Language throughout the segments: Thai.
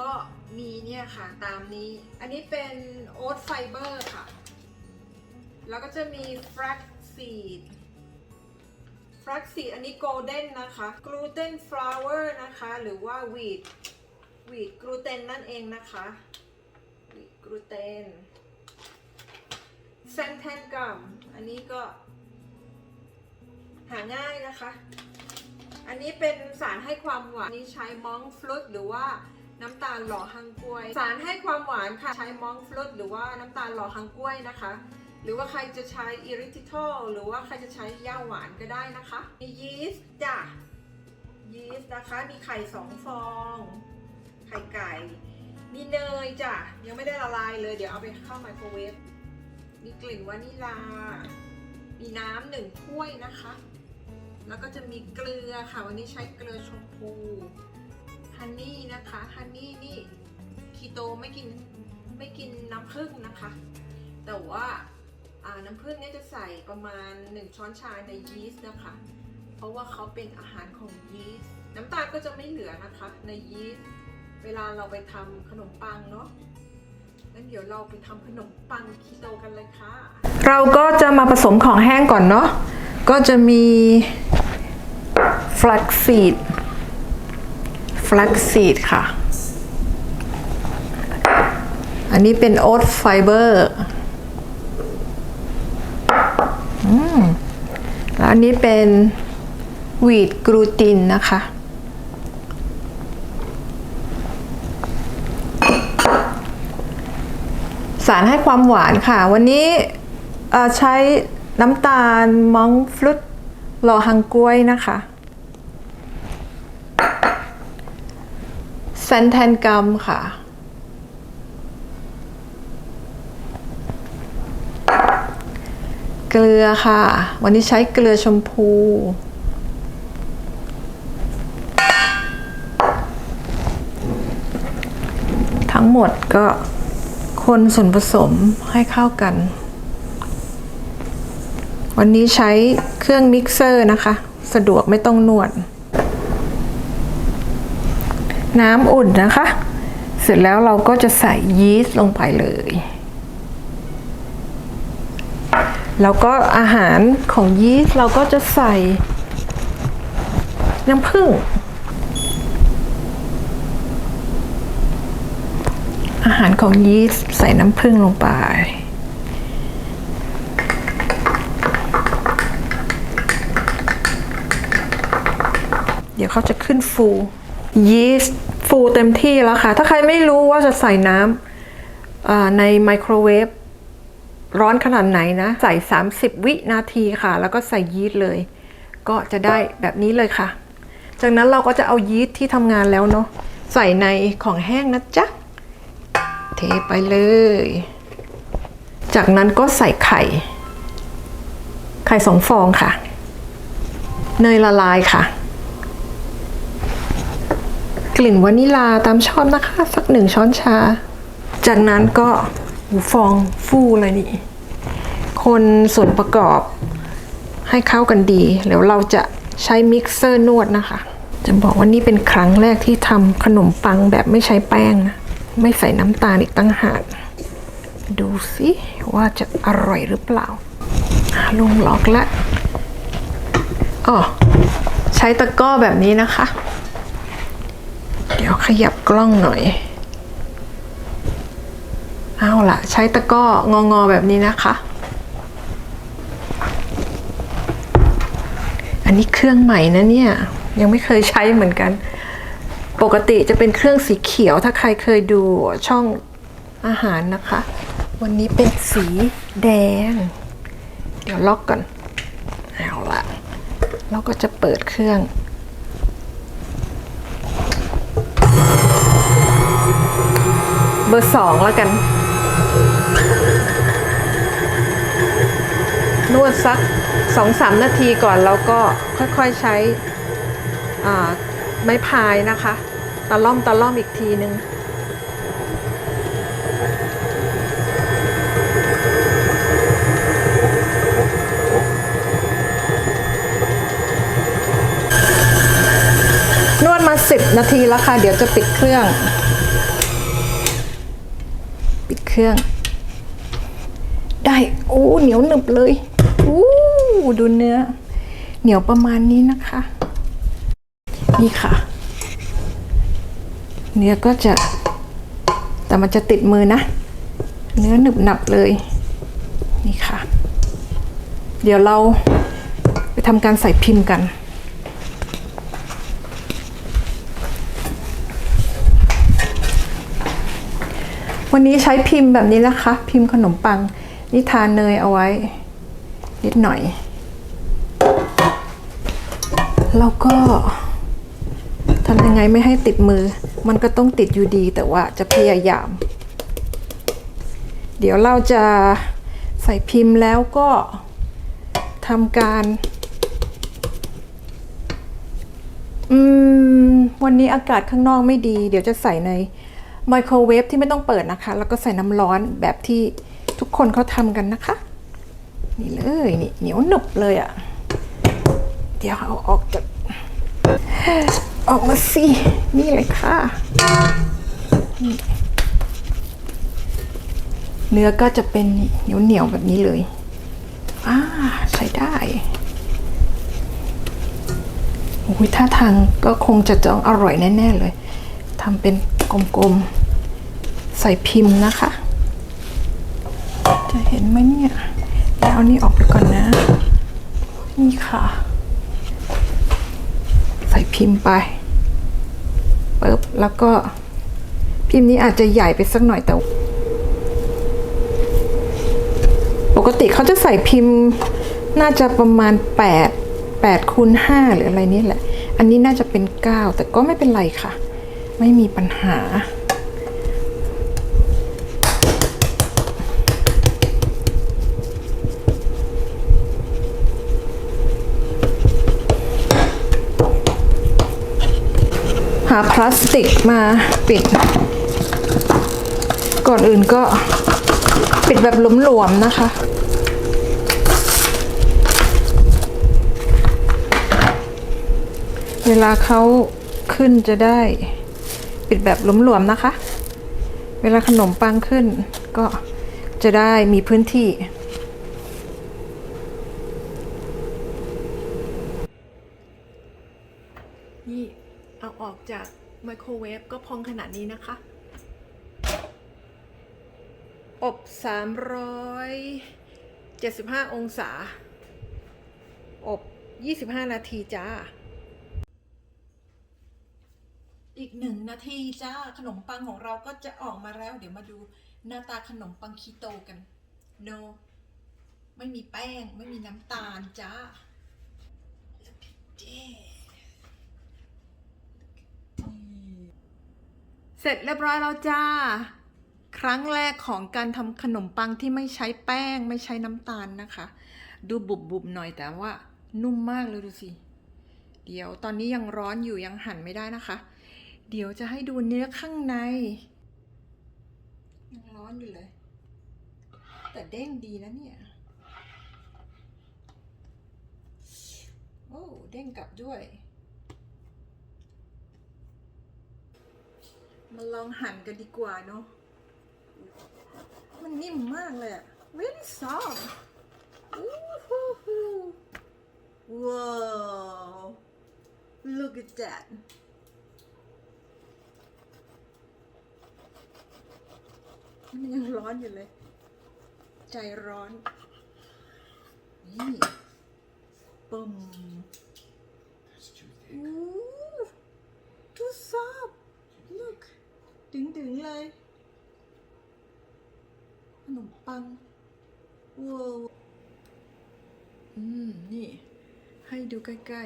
ก็มีเนี่ยค่ะตามนี้ อันนี้เป็นโอ๊ตไฟเบอร์ค่ะ แล้วก็จะมีแฟลกซีดแฟลกซีดอันนี้โกลเด้นนะคะกลูเตนฟลาวเวอร์นะคะ หรือว่าวีดวีดกลูเตนนั่นเองนะคะวีดกลูเตนแซนแทนกัมอันนี้ก็ หาง่ายนะคะ อันนี้เป็นสารให้ความหวานนี่ใช้มองฟลุตหรือว่า น้ำตาลหล่อฮังกล้วย สารให้ความหวานค่ะ ใช้มองฟลุตหรือว่าน้ำตาลหล่อฮังกล้วยนะคะ หรือว่าใครจะใช้อิริทิทอลหรือว่าใครจะใช้ย่าหวานก็ได้นะคะมียีสต์จ้ะยีสต์นะคะ มีไข่สองฟอง ไข่ไก่ มีเนยจ้ะ ยังไม่ได้ละลายเลย เดี๋ยวเอาไปเข้าไมโครเวฟ มีกลิ่นวานิลา มีน้ำหนึ่งถ้วยนะคะ แล้วก็จะมีเกลือค่ะ วันนี้ใช้เกลือชมพู ฮันนี่นะคะฮันนี่นี่คีโตไม่กินไม่กินน้ำผึ้งนะคะ แต่ว่าน้ำผึ้งเนี่ยจะใส่ประมาณ 1 ช้อนชาในยีสต์นะคะ เพราะว่าเขาเป็นอาหารของยีสต์น้ำตาลก็จะไม่เหลือนะคะในยีสต์เวลาเราไปทำขนมปังเนาะงั้นเดี๋ยวเราไปทำขนมปังคีโตกันเลยค่ะ เราก็จะมาผสมของแห้งก่อนเนาะก็จะมี flaxseed flaxseed ค่ะ อันนี้เป็น oat fiber อืมแล้วอันนี้เป็น wheat gluten นะคะสารให้ความหวานค่ะ วันนี้ใช้น้ำตาลมองฟลุตรอฮังกล้วยนะคะ แซนแทนกัมค่ะ เกลือค่ะ วันนี้ใช้เกลือชมพู ทั้งหมดก็คนส่วนผสมให้เข้ากัน วันนี้ใช้เครื่องมิกเซอร์นะคะ สะดวกไม่ต้องนวด น้ำอุ่นนะคะ เสร็จแล้วเราก็จะใส่ยีสต์ลงไปเลย แล้วก็อาหารของยีสต์เราก็จะใส่น้ำผึ้งอาหารของยีสต์ใส่น้ำผึ้งลงไป เดี๋ยวเขาจะขึ้นฟู ยีสต์ฟูเต็มที่แล้วค่ะ ถ้าใครไม่รู้ว่าจะใส่น้ำในไมโครเวฟร้อนขนาดไหนนะ ใส่ 30 วินาทีค่ะ แล้วก็ใส่ยีสต์เลย ก็จะได้แบบนี้เลยค่ะ จากนั้นเราก็จะเอายีสต์ที่ทำงานแล้วเนาะใส่ในของแห้งนะจ๊ะ เทไปเลย จากนั้นก็ใส่ไข่ ไข่สองฟองค่ะ เนยละลายค่ะ กลิ่นวานิลาตามชอบนะคะ สักหนึ่งช้อนชา จากนั้นก็ฟองฟูเลยนี่ คนส่วนประกอบให้เข้ากันดีเดี๋ยวเราจะใช้มิกเซอร์นวดนะคะ จะบอกว่านี่เป็นครั้งแรกที่ทำขนมปังแบบไม่ใช้แป้งนะไม่ใส่น้ำตาลอีกตั้งหากดูสิว่าจะอร่อยหรือเปล่าลงล็อกแล้วอ๋อใช้ตะกร้อแบบนี้นะคะ ดี๋ยวขยับกล้องหน่อย เอาละใช้ตะก้ององอแบบนี้นะคะ อันนี้เครื่องใหม่นะเนี่ย ยังไม่เคยใช้เหมือนกัน ปกติจะเป็นเครื่องสีเขียวถ้าใครเคยดูช่องอาหารนะคะ วันนี้เป็นสีแดง เดี๋ยวล็อกก่อน เอาละเราก็จะเปิดเครื่อง เบอร์สองแล้วกัน นวดสักสองสามนาทีก่อนแล้วก็ค่อยๆใช้ไม้พายนะคะ ตะล่อมตะล่อมอีกทีนึงนวดมาสิบนาทีแล้วค่ะ เดี๋ยวจะปิดเครื่อง เครื่อง ได้โอ้เหนียวหนึบเลยอู้ดูเนื้อ เหนียวประมาณนี้นะคะ นี่ค่ะ เนื้อก็จะ แต่มันจะติดมือนะ เนื้อหนึบหนับเลย นี่ค่ะ เดี๋ยวเราไปทำการใส่พิมพ์กัน วันนี้ใช้พิมพ์แบบนี้นะคะ พิมพ์ขนมปังนี่ทานเนยเอาไว้ นิดหน่อย แล้วก็ทำยังไงไม่ให้ติดมือ มันก็ต้องติดอยู่ดีแต่ว่าจะพยายาม เดี๋ยวเราจะใส่พิมพ์แล้วก็ทำการอืมวันนี้อากาศข้างนอกไม่ดี เดี๋ยวจะใส่ใน ไมโครเวฟที่ไม่ต้องเปิดนะคะ แล้วก็ใส่น้ำร้อนแบบที่ทุกคนเขาทำกันนะคะ นี่เลยนี่เหนียวหนึบเลยอะ่ะ เดี๋ยวเอาออกจากออกมาสิ นี่เลยค่ะเนื้อก็จะเป็นเหนียวเหนียวแบบนี้เลยอ่าใช้ได้โอ้ยท่าทางก็คงจะต้องอร่อยแน่ ๆ เลยทำเป็น กลมๆ ใส่พิมพ์นะคะ จะเห็นไหมเนี่ยแล้วเอานี่ออกไปก่อนนะ นี่ค่ะ ใส่พิมพ์ไปปึ๊บแล้วก็พิมพ์นี้อาจจะใหญ่ไปสักหน่อยแต่ ปกติเขาจะใส่พิมพ์น่าจะประมาณ 8 8คูณ5หรืออะไรนี่แหละ อันนี้น่าจะเป็น 9 แต่ก็ไม่เป็นไรค่ะ ไม่มีปัญหา หาพลาสติกมาปิด ก่อนอื่นก็ปิดแบบหลวมๆนะคะเวลาเขาขึ้นจะได้ ปิดแบบหลวมๆนะคะ เวลาขนมปังขึ้นก็จะได้มีพื้นที่ นี่เอาออกจากไมโครเวฟก็พองขนาดนี้นะคะ อบ 375 องศา อบ 25 นาทีจ้า อีกหนึ่งนาทีจ้าขนมปังของเราก็จะออกมาแล้ว เดี๋ยวมาดูหน้าตาขนมปังคีโตกัน no ไม่มีแป้งไม่มีน้ำตาลจ้า Look at this เสร็จเรียบร้อยแล้วจ้า ครั้งแรกของการทำขนมปังที่ไม่ใช้แป้งไม่ใช้น้ำตาลนะคะ ดูบุบๆหน่อยแต่ว่านุ่มมากเลยดูสิ เดี๋ยวตอนนี้ยังร้อนอยู่ยังหั่นไม่ได้นะคะ เดี๋ยวจะให้ดูเนื้อข้างใน ยังร้อนอยู่เลย แต่เด้งดีนะเนี่ย โอ้ เด้งกลับด้วย มาลองหั่นกันดีกว่าเนาะ มันนิ่มมากเลยอะ very soft อู้หูหู wow look at that มันยังร้อนอยู่เลย ใจร้อน นี่ปึ้ม That's too thick. อู้ too soft look ดึงดึงๆเลย ขนมปังว้าวอืม นี่ ให้ดูใกล้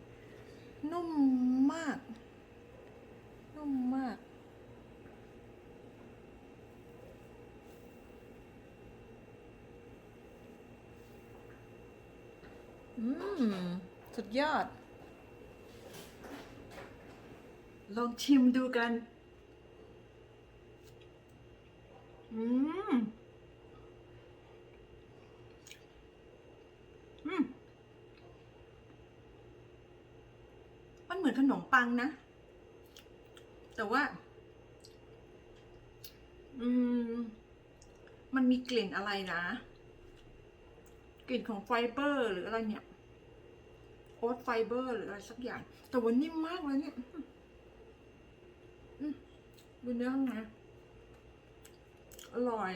ๆ นุ่มมาก นุ่มมาก อืม สุดยอด ลองชิมดูกัน อืม อืม มันเหมือนขนมปังนะ แต่ว่า อืม มันมีกลิ่นอะไรนะ กลิ่นของไฟเบอร์หรืออะไรเนี่ย โอ๊ตไฟเบอร์หรืออะไรสักอย่าง แต่ว่านิ่มมากเลยเนี่ยดูเนื้อข้างในอร่อย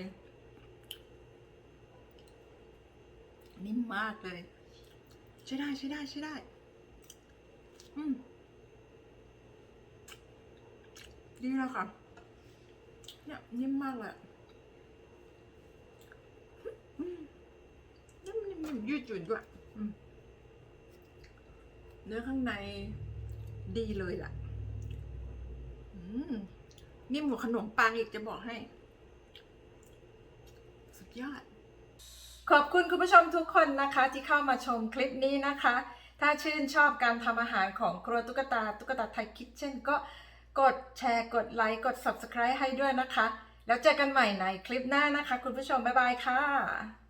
นิ่มมากเลย ใช้ได้ใช้ได้ใช้ได้ อืมดีแล้วค่ะ เนี่ยนิ่มมากเลยนิ่มนิ่มนิ่มยืดหยุ่นด้วย อืม เนื้อข้างในดีเลยล่ะนิ่มกว่าขนมปังอีกจะบอกให้ สุดยอด ขอบคุณคุณผู้ชมทุกคนนะคะ ที่เข้ามาชมคลิปนี้นะคะ ถ้าชื่นชอบการทำอาหารของครัวตุ๊กตา ตุ๊กตาไทยคิทเช่นก็กดแชร์ กดไลค์ กด Subscribe ให้ด้วยนะคะ แล้วเจอกันใหม่ในคลิปหน้านะคะ คุณผู้ชม บ๊ายบายค่ะ